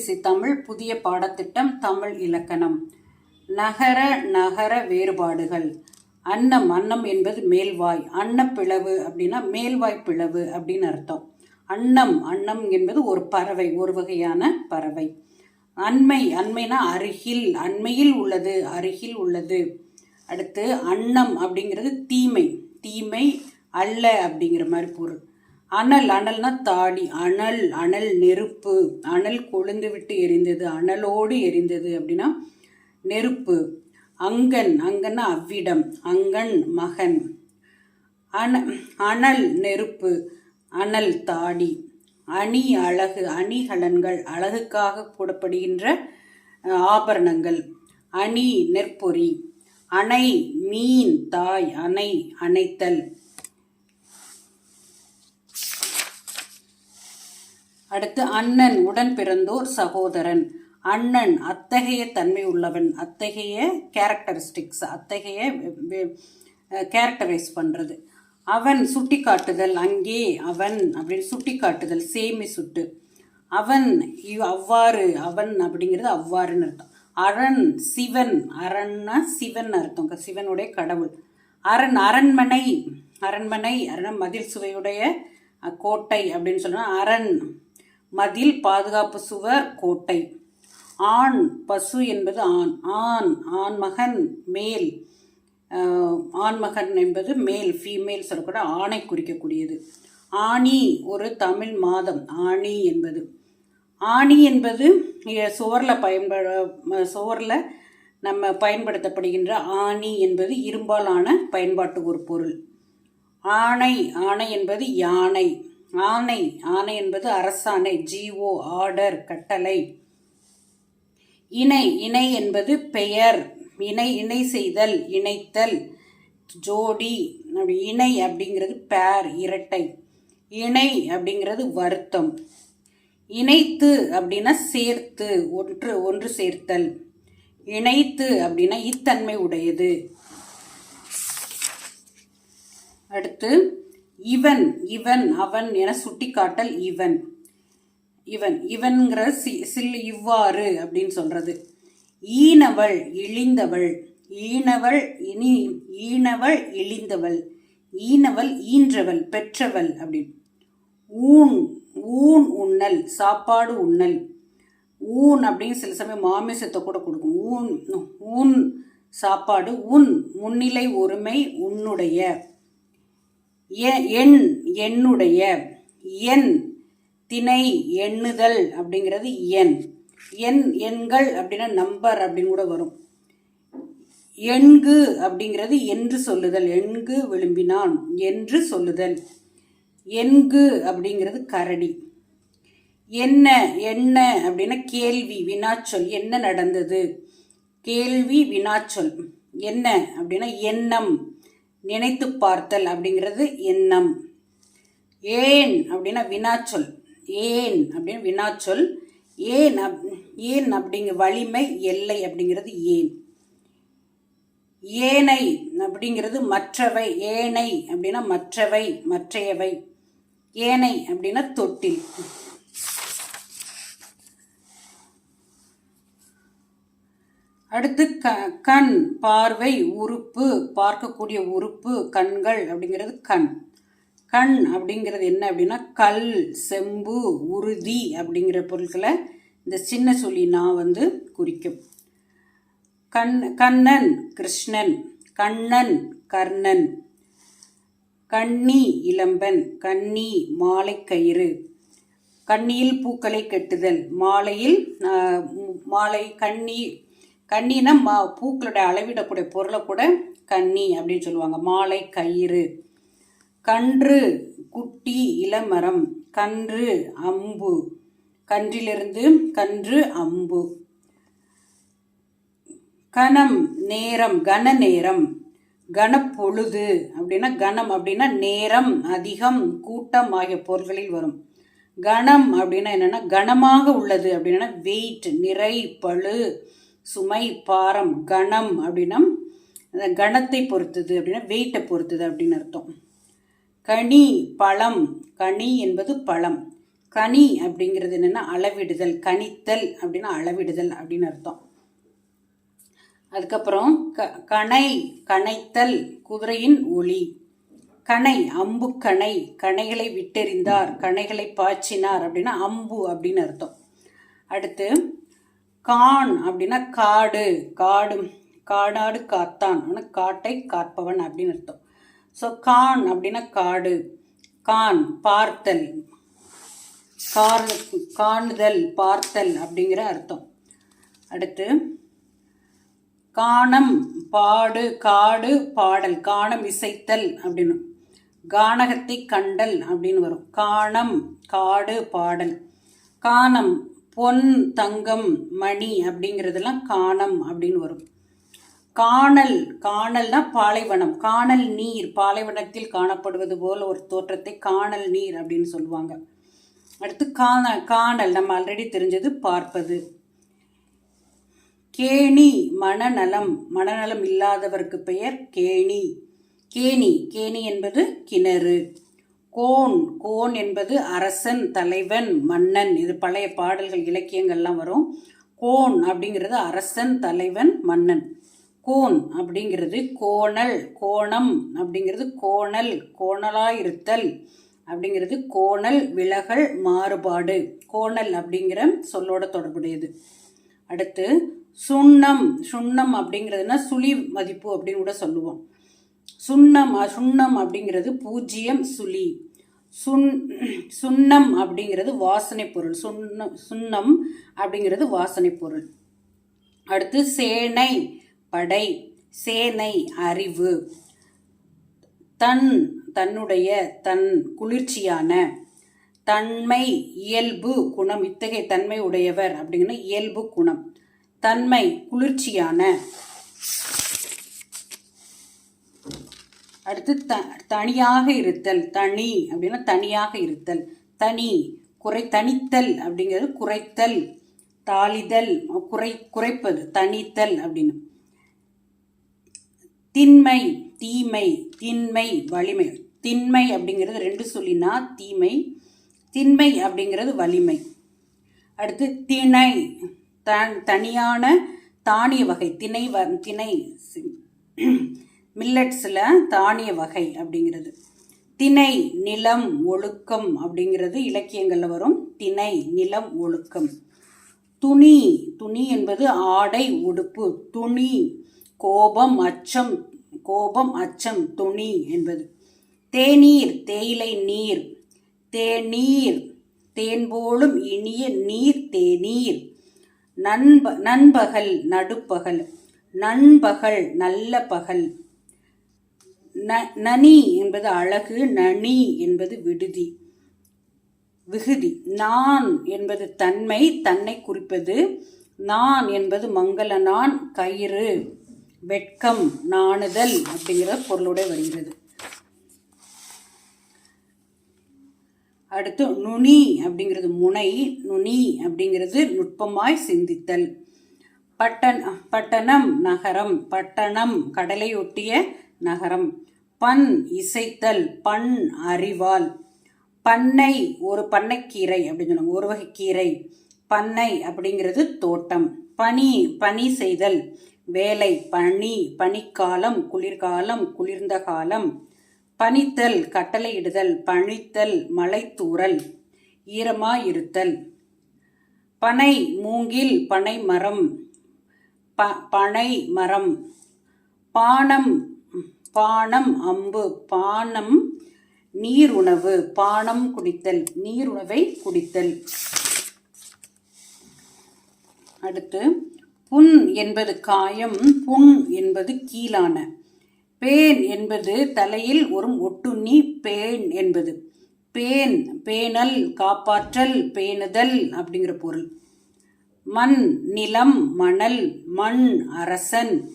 ABC Tamil புதிய பாடத்திட்டம் தமிழ் இலக்கணம். நகர நகர வேறுபாடுகள். அன்னம் அன்னம் என்பது மேல்வாய். அன்னப்பிளவு அப்படின்னா மேல்வாய் பிளவு அப்படின்னு அர்த்தம். அன்னம் அன்னம் என்பது ஒரு பறவை ஒரு வகையான பறவை. அண்மை அண்மைனா அருகில் அண்மையில் உள்ளது அருகில் உள்ளது. அடுத்து அன்னம் அப்படிங்கிறது தீமை தீமை அல்ல அப்படிங்கிற மாதிரி பொருள். அனல் அனல்னா தாடி அனல் அனல் நெருப்பு அனல் கொழுந்து விட்டு எரிந்தது அனலோடு எரிந்தது அப்படின்னா நெருப்பு. அங்கன் அங்கன்னா அவ்விடம் அங்கன் மகன். அன அனல் நெருப்பு அனல் தாடி. அணி அழகு அணிகலன்கள் அழகுக்காக போடப்படுகின்ற ஆபரணங்கள். அணி நெற்பொறி. அணை மீன் தாய் அணை அணைத்தல். அடுத்து அண்ணன் உடன் பிறந்தோர் சகோதரன். அண்ணன் அத்தகைய தன்மை உள்ளவன் அத்தகைய கேரக்டரிஸ்டிக்ஸ் அத்தகைய கேரக்டரைஸ் பண்ணுறது அவன் சுட்டி காட்டுதல் அங்கே அவன் அப்படின்னு சுட்டி காட்டுதல் சேமி சுட்டு. அவன் அவ்வாறு அவன் அப்படிங்கிறது அவ்வாறுன்னு அர்த்தம். அரண் சிவன் அரண்னா சிவன் அர்த்தம் சிவனுடைய கடவுள். அரண் அரண்மனை அரண்மனை அரண் மதில் சுவையுடைய கோட்டை அப்படின்னு சொன்னால் அரண் மதில் பாதுகாப்பு சுவர் கோட்டை. ஆண் பசு என்பது ஆண். ஆண் ஆண்மகன் மேல். ஆண்மகன் என்பது மேல் ஃபீமேல் சொல்லக்கூட ஆணை குறிக்கக்கூடியது. ஆணி ஒரு தமிழ் மாதம். ஆணி என்பது. ஆணி என்பது சுவரில் பயன்பட சுவரில் நம்ம பயன்படுத்தப்படுகின்ற ஆணி என்பது இரும்பாலான பயன்பாட்டு ஒரு பொருள். ஆணை ஆணை என்பது யானை. ஆணை. ஆணை என்பது அரசாணை. ஜிஓ ஆர்டர் கட்டளை. இணை. இணை என்பது பெயர். இணை இணை செய்தல் இணைத்தல். ஜோடி. அப்படி இணை அப்படிங்கிறது பேர் இரட்டை. இணை அப்படிங்கிறது வருத்தம். இணைத்து அப்படின்னா சேர்த்து ஒன்று ஒன்று சேர்த்தல். இணைத்து அப்படின்னா இத்தன்மை உடையது. அடுத்து இவன் இவன் அவன் என சுட்டிக்காட்டல் இவன். இவன் இவன்கிற சி சில் இவ்வாறு அப்படின்னு சொல்றது. ஈனவள் இழிந்தவள் ஈனவள் இனி ஈனவள் இழிந்தவள் ஈனவள் ஈன்றவள் பெற்றவள் அப்படின்னு. ஊன் ஊன் உண்ணல் சாப்பாடு உண்ணல். ஊன் அப்படின்னு சில சமயம் மாமிசத்தை கூட கொடுக்கும். ஊன் ஊன் சாப்பாடு உன் முன்னிலை ஒருமை உன்னுடைய. எண் என்னுடைய எண் திணை எண்ணுதல் அப்படிங்கிறது எண் எண் எண்கள் அப்படின்னா நம்பர் அப்படின்னு கூட வரும். எண்கு அப்படிங்கிறது என்று சொல்லுதல். எண்கு விரும்பினான் என்று சொல்லுதல். எண்கு அப்படிங்கிறது கரடி. என்ன என்ன அப்படின்னா கேள்வி வினாச்சொல். என்ன நடந்தது? கேள்வி வினாச்சொல். என்ன அப்படின்னா எண்ணம். நினைத்து பார்த்தல் அப்படிங்கிறது எண்ணம். ஏன் அப்படின்னா வினாச்சொல். ஏன் அப்படின்னு வினாச்சொல். ஏன் அப் ஏன் அப்படிங்கிற வலிமை எல்லை அப்படிங்கிறது ஏன். ஏனை அப்படிங்கிறது மற்றவை. ஏனை அப்படின்னா மற்றவை மற்றையவை. ஏனை அப்படின்னா தொட்டில். அடுத்து க கண் பார்வை உறுப்பு பார்க்கக்கூடிய உறுப்பு கண்கள் அப்படிங்கிறது கண். கண் அப்படிங்கிறது என்ன அப்படின்னா கல் செம்பு உறுதி அப்படிங்கிற பொருட்களை இந்த சின்ன சொல்லி நான் வந்து குறிக்கும். கண் கண்ணன் கிருஷ்ணன். கண்ணன் கர்ணன். கண்ணி இளம்பன் கண்ணி மாலை கயிறு. கண்ணியில் பூக்களை கெட்டுதல். மாலையில் மாலை கண்ணி கண்ணின்னா மா பூக்களுடைய அளவிடக்கூடிய பொருளை கூட கண்ணி அப்படின்னு சொல்லுவாங்க. மாலை கயிறு. கன்று குட்டி இளமரம். கன்று அம்பு. கன்றிலிருந்து கன்று அம்பு. கணம் நேரம் கன நேரம். கனப்பொழுது அப்படின்னா கணம் அப்படின்னா நேரம் அதிகம் கூட்டம் ஆகிய பொருள்களில் வரும். கணம் அப்படின்னா என்னென்னா கனமாக உள்ளது அப்படின்னா வெயிட் நிறை பளு. சுமை பாரம் கணம் அப்படின்னா அந்த கணத்தை பொறுத்தது அப்படின்னா வெயிட்டை பொறுத்தது அப்படின்னு அர்த்தம். கனி பழம். கனி என்பது பழம். கனி அப்படிங்கிறது என்னென்னா அளவிடுதல் கணித்தல் அப்படின்னா அளவிடுதல் அப்படின்னு அர்த்தம். அதுக்கப்புறம் க கணை கணைத்தல் குதிரையின் ஒளி. கணை அம்பு கணை கணைகளை விட்டெறிந்தார் கணைகளை பாய்ச்சினார் அப்படின்னா அம்பு அப்படின்னு அர்த்தம். அடுத்து கான் அப்படின்னா காடு காடு காடாடு காத்தான். ஆனால் காட்டை காப்பவன் அப்படின்னு அர்த்தம். ஸோ கான் அப்படின்னா காடு கான் பார்த்தல் கார் காணுதல் பார்த்தல் அப்படிங்கிற அர்த்தம். அடுத்து காணம் பாடு காடு பாடல் காணம் இசைத்தல் அப்படின்னு. கானகத்தை கண்டல் அப்படின்னு வரும். காணம் காடு பாடல். காணம் பொன் தங்கம் மணி அப்படிங்கிறதெல்லாம் காணம் அப்படின்னு வரும். காணல் காணல்னா பாலைவனம். காணல் நீர் பாலைவனத்தில் காணப்படுவது போல் ஒரு தோற்றத்தை காணல் நீர் அப்படின்னு சொல்லுவாங்க. அடுத்து காண காணல் நம்ம ஆல்ரெடி தெரிஞ்சது பார்ப்பது. கேணி மனநலம். மனநலம் இல்லாதவருக்கு பெயர் கேணி. கேணி கேணி என்பது கிணறு. கோன் கோன் என்பது அரசன் தலைவன் மன்னன். இது பழைய பாடல்கள் இலக்கியங்கள்லாம் வரும். கோன் அப்படிங்கிறது அரசன் தலைவன் மன்னன். கோன் அப்படிங்கிறது கோணல் கோணம் அப்படிங்கிறது கோணல் கோணலாயிருத்தல் அப்படிங்கிறது கோணல் விலகல் மாறுபாடு. கோணல் அப்படிங்கிற சொல்லோட தொடர்புடையது. அடுத்து சுண்ணம். சுண்ணம் அப்படிங்கிறதுனா சுழி மதிப்பு அப்படின்னு கூட சொல்லுவோம். சுண்ணம் சுண்ணம் அப்படிங்கிறது பூஜ்ஜியம் சுழி. சுன் சுண்ணம் அப்படிங்கிறது வாசனை பொருள். சுண்ணம் சுண்ணம் அப்படிங்கிறது வாசனை பொருள். அடுத்து சேனை படை சேனை அறிவு. தன் தன்னுடைய தன் குளிர்ச்சியான. தன்மை இயல்பு குணம். இத்தகைய தன்மை உடையவர் அப்படிங்கிற இயல்பு குணம். தன்மை குளிர்ச்சியான. அடுத்து த தனியாக இருத்தல் தனி அப்படின்னா தனியாக இருத்தல். தனி குறை தனித்தல் அப்படிங்கிறது குறைத்தல் தாளிதல் குறை குறைப்பது தனித்தல் அப்படின்னு. திண்மை தீமை திண்மை வலிமை. திண்மை அப்படிங்கிறது ரெண்டு சொல்லினா தீமை திண்மை அப்படிங்கிறது வலிமை. அடுத்து திணை தன் தனியான தானிய வகை திணை வ திணை மில்லட்ஸில் தானிய வகை அப்படிங்கிறது. திணை நிலம் ஒழுக்கம் அப்படிங்கிறது இலக்கியங்களில் வரும். திணை நிலம் ஒழுக்கம். துணி துணி என்பது ஆடை உடுப்பு. துணி கோபம் அச்சம் கோபம் அச்சம் துணி என்பது. தேநீர் தேயிலை நீர். தேநீர் தேன் போலும் இனிய நீர் தேநீர். நண்ப நண்பகல் நடுப்பகல். நண்பகல் நல்ல பகல். நனி என்பது அழகு நனி என்பது விடுதி விகுதி. நான் என்பது தன்மை தன்னை குறிப்பது. நான் என்பது மங்கள நான் கயிறு வெட்கம் நாணுதல் அப்படிங்கிற பொருளோட வருகிறது. அடுத்து நுனி அப்படிங்கிறது முனை நுனி அப்படிங்கிறது நுட்பமாய் சிந்தித்தல். பட்டன் பட்டணம் நகரம் பட்டணம் கடலையொட்டிய நகரம். பண் இசைத்தல் பண் அறிவால். பண்ணை ஒரு பண்ணைக்கீரை அப்படின்னு சொன்னாங்க ஒரு வகை கீரை. பண்ணை அப்படிங்கிறது தோட்டம். பனி பனி செய்தல். வேலை பனி பனிக்காலம் குளிர்காலம் குளிர்ந்த காலம். பனித்தல் கட்டளையிடுதல். பனித்தல் மலைத்தூறல். ஈரமாயிருத்தல். பனை மூங்கில் பனை மரம். ப பனை மரம். பானம் பானம் அம்பு பானம் நீர் உணவு பானம் குடித்தல் நீர் உணவை குடித்தல். அடுத்து புண் என்பது காயம் புண் என்பது கீழான. பேன் என்பது தலையில் ஒரு ஒட்டுண்ணி பேன் என்பது. பேன் பேணல் காப்பாற்றல் பேணுதல் அப்படிங்கிற பொருள். மண் நிலம் மணல் மண் அரசன்.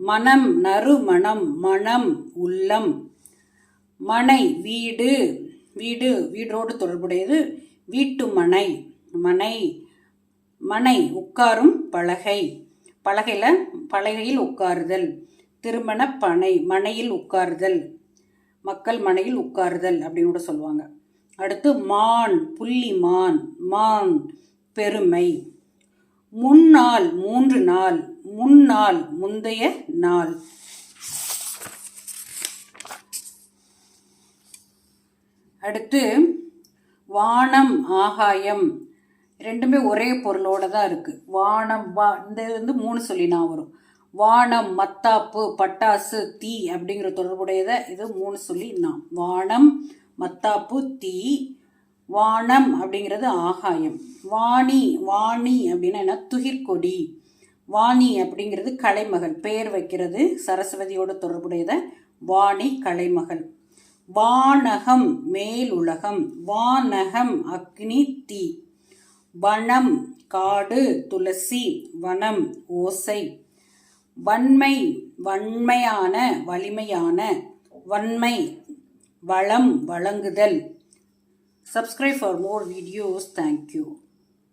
மனம் நறுமணம் மனம் உள்ளம். மனை வீடு வீடு வீடோடு தொடர்புடையது வீட்டு மனை. மனை மனை உட்காரும் பலகை. பலகையில் பலகையில் உட்காருதல். திருமண பனை மனையில் உட்காருதல். மக்கள் மனையில் உட்காருதல் அப்படின்னு கூட சொல்லுவாங்க. அடுத்து மான் புள்ளி மான் பெருமை. முன்னாள் மூன்று நாள் முன்னாள் முந்தைய நாள். அடுத்து வானம் ஆகாயம். ரெண்டுமே ஒரே பொருளோட தான் இருக்குது வானம் வா இந்த வந்து மூணு சொல்லி நான் வரும். வானம் மத்தாப்பு பட்டாசு தீ அப்படிங்கிற தொடர்புடையதை இது மூணு சொல்லி நான். வானம் மத்தாப்பு தீ. வானம் அப்படிங்கிறது ஆகாயம். வாணி வாணி அப்படின்னா என்ன? துகிர்கொடி வாணி அப்படிங்கிறது கலைமகள் பெயர் வைக்கிறது சரஸ்வதியோட தொடர்புடையத வாணி கலைமகள் வானகம் மேல் உலகம். வானகம் அக்னி தீ. வனம் காடு துளசி. வனம் ஓசை. வன்மை வன்மையான வலிமையான வன்மை வளம் வழங்குதல். Subscribe for more videos. Thank you.